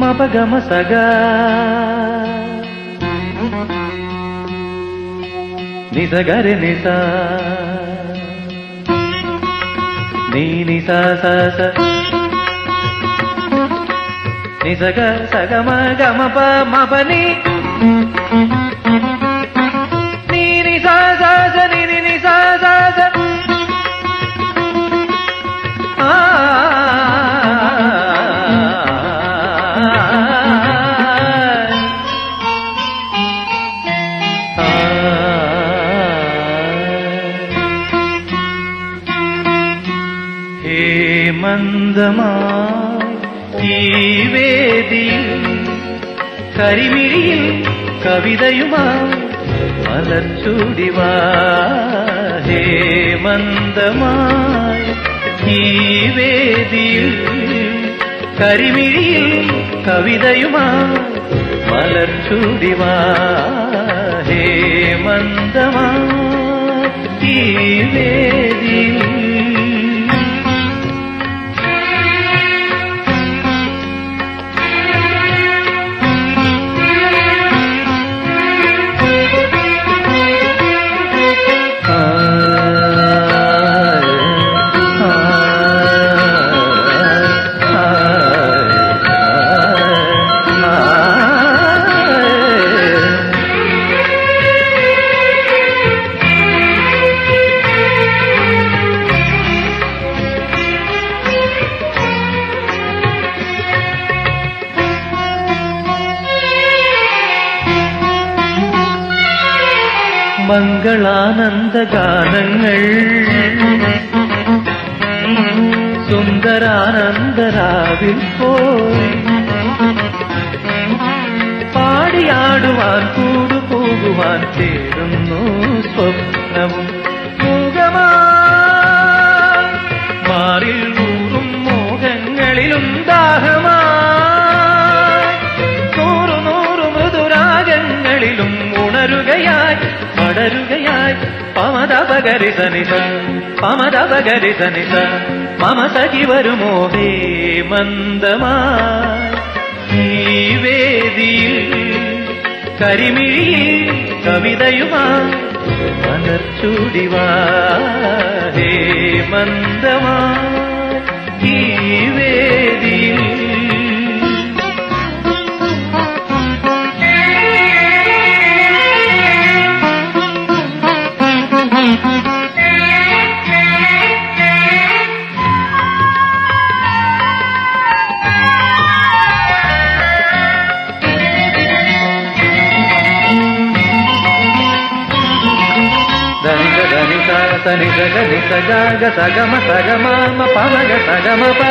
మపగమ సగా నిసగరి నిసా నీ నిసా సా నిసగ సగమ గమ ప మపని மந்தமாய் தீவேதியில் கரிமிழியில் கவிதையுமாய் மலர்ச்சுடிவாஹே மந்தமாய் தீவேதியில் கரிமிழியில் கவிதையுமாய் மலர்ச்சுடிவாஹே மந்தமாய் தீவே മംഗളാനന്ദ ഗാനങ്ങൾ സുന്ദരാനന്ദരാവിൽ പോയി. പാടിയാടുവാൻ കൂടുപോകുവാൻ ചേരുന്നു സ്വപ്നവും മാറിൽ കൂറും മോഹങ്ങളിലും ദാഹമായി പടരുകയായി. പമതപകരി സനിത പമതപകരി സനിത മമ സഖി വരുമോ ഹേ മന്ദമായി. ഈ വേദിയിൽ കരിമിഴിയിൽ കവിതയുമായി മലർച്ചൂടിവാ ഹേ മന്ദമായി ధనిక ధనిక సనిస గనిస గాగ సగమ సగమ మ పమగ సగమ ప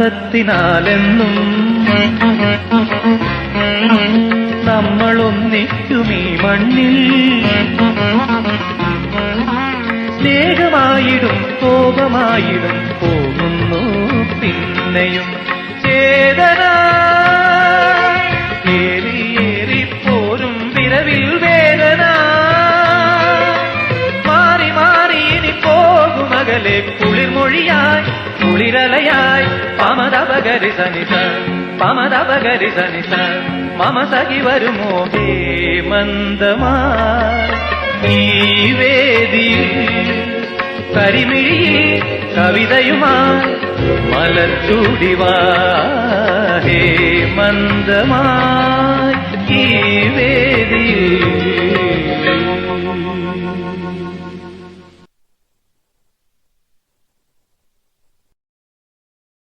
കർമ്മബന്ധത്തിനാലെന്നും നമ്മളൊന്നിക്കുമീ മണ്ണിൽ കോപമായിടും പോകുന്നു പിന്നെയും ചേതന. ഏറി ഏറി പോരും വിരവിൽ വേദന. മാറി മാറി ഇനി പോകുമകലെ കുളിർമൊഴിയായി കുളിരലയായി. പമതപകരി സനിത പമതപകരി സനിത മമ സഖി വരുമോ ഹേ മന്ദമാ ഈ വേദിയിൽ കരിമിഴിയിൽ കവിതയുമായി മലച്ചൂടിവാ ഹേ മന്ദമായി ഈ വേദിയിൽ